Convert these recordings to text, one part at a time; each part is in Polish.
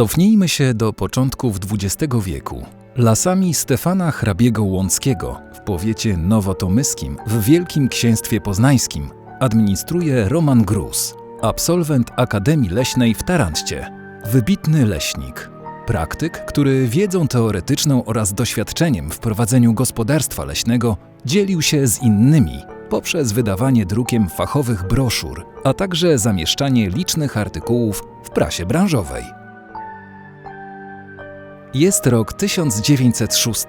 Cofnijmy się do początków XX wieku. Lasami Stefana Hrabiego Łąckiego w powiecie nowotomyskim w Wielkim Księstwie Poznańskim administruje Roman Grus, absolwent Akademii Leśnej w Tarancie. Wybitny leśnik, praktyk, który wiedzą teoretyczną oraz doświadczeniem w prowadzeniu gospodarstwa leśnego dzielił się z innymi poprzez wydawanie drukiem fachowych broszur, a także zamieszczanie licznych artykułów w prasie branżowej. Jest rok 1906.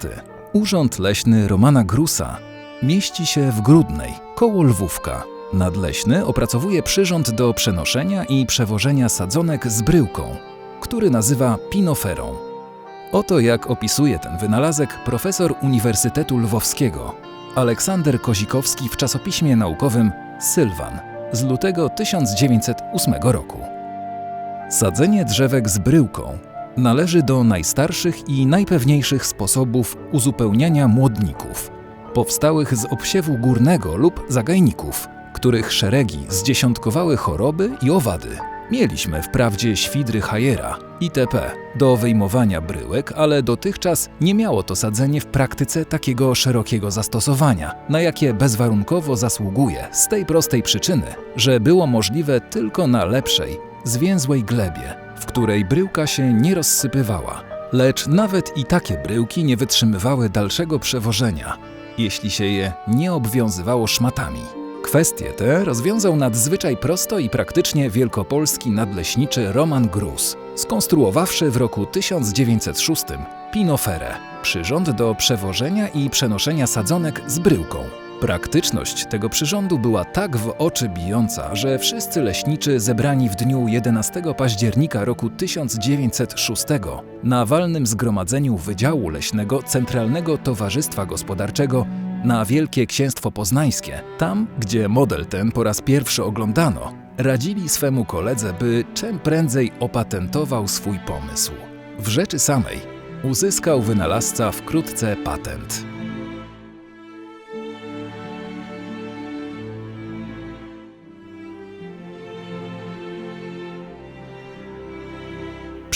Urząd Leśny Romana Grusa mieści się w Grudnej, koło Lwówka. Nadleśny opracowuje przyrząd do przenoszenia i przewożenia sadzonek z bryłką, który nazywa pinoferą. Oto jak opisuje ten wynalazek profesor Uniwersytetu Lwowskiego Aleksander Kozikowski w czasopiśmie naukowym Sylwan z lutego 1908 roku. Sadzenie drzewek z bryłką należy do najstarszych i najpewniejszych sposobów uzupełniania młodników, powstałych z obsiewu górnego lub zagajników, których szeregi zdziesiątkowały choroby i owady. Mieliśmy wprawdzie świdry Hajera, itp. do wyjmowania bryłek, ale dotychczas nie miało to sadzenie w praktyce takiego szerokiego zastosowania, na jakie bezwarunkowo zasługuje z tej prostej przyczyny, że było możliwe tylko na lepszej, zwięzłej glebie, w której bryłka się nie rozsypywała. Lecz nawet i takie bryłki nie wytrzymywały dalszego przewożenia, jeśli się je nie obwiązywało szmatami. Kwestie te rozwiązał nadzwyczaj prosto i praktycznie wielkopolski nadleśniczy Roman Grus, skonstruowawszy w roku 1906 pinoferę, przyrząd do przewożenia i przenoszenia sadzonek z bryłką. Praktyczność tego przyrządu była tak w oczy bijąca, że wszyscy leśniczy zebrani w dniu 11 października roku 1906 na walnym zgromadzeniu Wydziału Leśnego Centralnego Towarzystwa Gospodarczego na Wielkie Księstwo Poznańskie, tam gdzie model ten po raz pierwszy oglądano, radzili swemu koledze, by czym prędzej opatentował swój pomysł. W rzeczy samej uzyskał wynalazca wkrótce patent.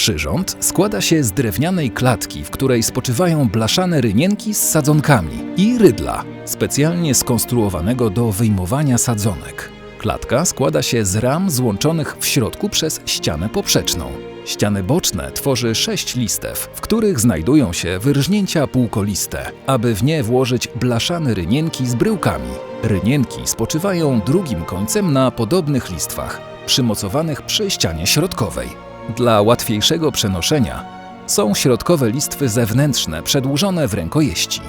Przyrząd składa się z drewnianej klatki, w której spoczywają blaszane rynienki z sadzonkami i rydla, specjalnie skonstruowanego do wyjmowania sadzonek. Klatka składa się z ram złączonych w środku przez ścianę poprzeczną. Ściany boczne tworzy sześć listew, w których znajdują się wyrżnięcia półkoliste, aby w nie włożyć blaszane rynienki z bryłkami. Rynienki spoczywają drugim końcem na podobnych listwach, przymocowanych przy ścianie środkowej. Dla łatwiejszego przenoszenia są środkowe listwy zewnętrzne przedłużone w rękojeści.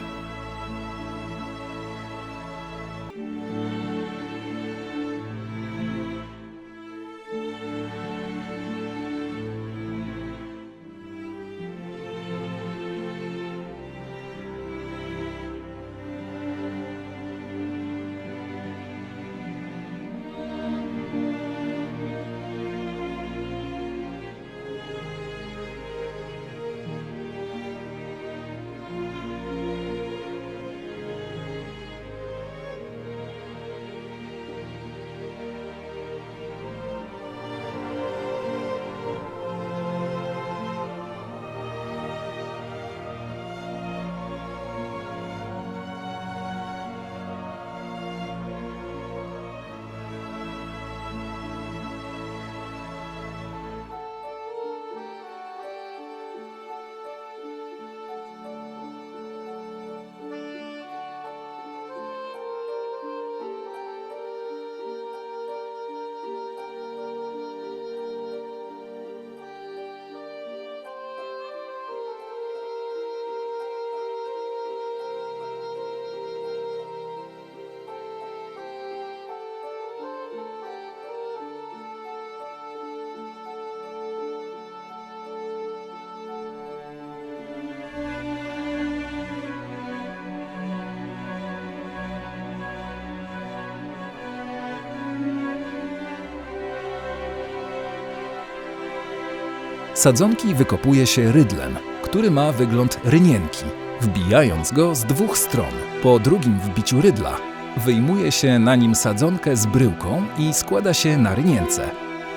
Sadzonki wykopuje się rydlem, który ma wygląd rynienki, wbijając go z dwóch stron. Po drugim wbiciu rydla wyjmuje się na nim sadzonkę z bryłką i składa się na rynience,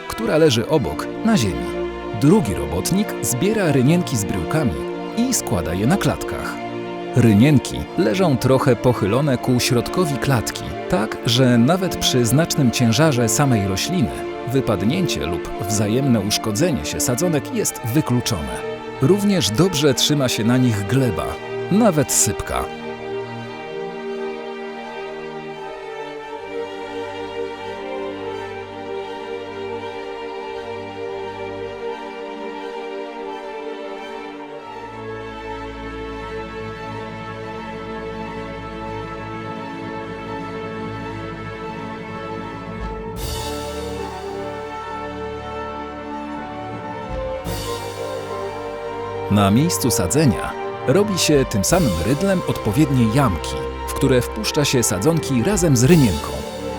która leży obok na ziemi. Drugi robotnik zbiera rynienki z bryłkami i składa je na klatkach. Rynienki leżą trochę pochylone ku środkowi klatki, tak że nawet przy znacznym ciężarze samej rośliny wypadnięcie lub wzajemne uszkodzenie się sadzonek jest wykluczone. Również dobrze trzyma się na nich gleba, nawet sypka. Na miejscu sadzenia robi się tym samym rydlem odpowiednie jamki, w które wpuszcza się sadzonki razem z rynienką.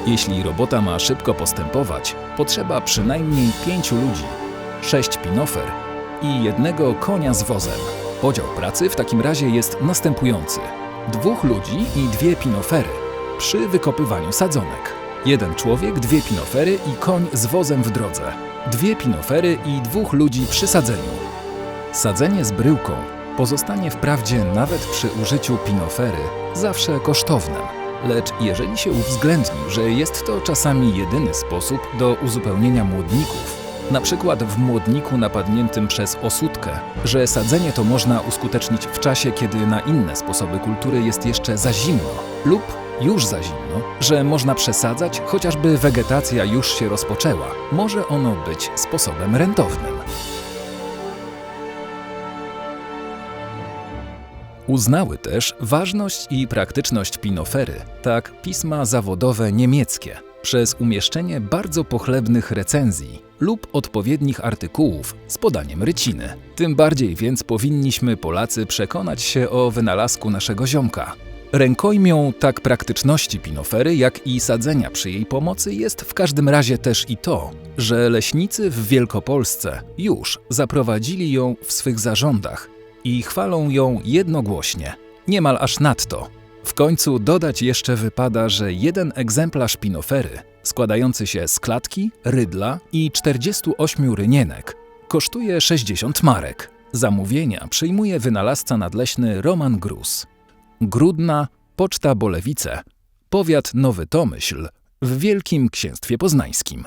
Jeśli robota ma szybko postępować, potrzeba przynajmniej pięciu ludzi, sześć pinofer i jednego konia z wozem. Podział pracy w takim razie jest następujący: dwóch ludzi i dwie pinofery przy wykopywaniu sadzonek. Jeden człowiek, dwie pinofery i koń z wozem w drodze. Dwie pinofery i dwóch ludzi przy sadzeniu. Sadzenie z bryłką pozostanie wprawdzie nawet przy użyciu pinofery zawsze kosztownym, lecz jeżeli się uwzględni, że jest to czasami jedyny sposób do uzupełnienia młodników, na przykład w młodniku napadniętym przez osódkę, że sadzenie to można uskutecznić w czasie, kiedy na inne sposoby kultury jest jeszcze za zimno lub już za zimno, że można przesadzać, chociażby wegetacja już się rozpoczęła, może ono być sposobem rentownym. Uznały też ważność i praktyczność pinofery, tak pisma zawodowe niemieckie, przez umieszczenie bardzo pochlebnych recenzji lub odpowiednich artykułów z podaniem ryciny. Tym bardziej więc powinniśmy Polacy przekonać się o wynalazku naszego ziomka. Rękojmią tak praktyczności pinofery, jak i sadzenia przy jej pomocy jest w każdym razie też i to, że leśnicy w Wielkopolsce już zaprowadzili ją w swych zarządach i chwalą ją jednogłośnie, niemal aż nadto. W końcu dodać jeszcze wypada, że jeden egzemplarz pinofery, składający się z klatki, rydla i 48 rynienek, kosztuje 60 marek. Zamówienia przyjmuje wynalazca nadleśny Roman Grus. Grudna, Poczta Bolewice, powiat Nowy Tomyśl w Wielkim Księstwie Poznańskim.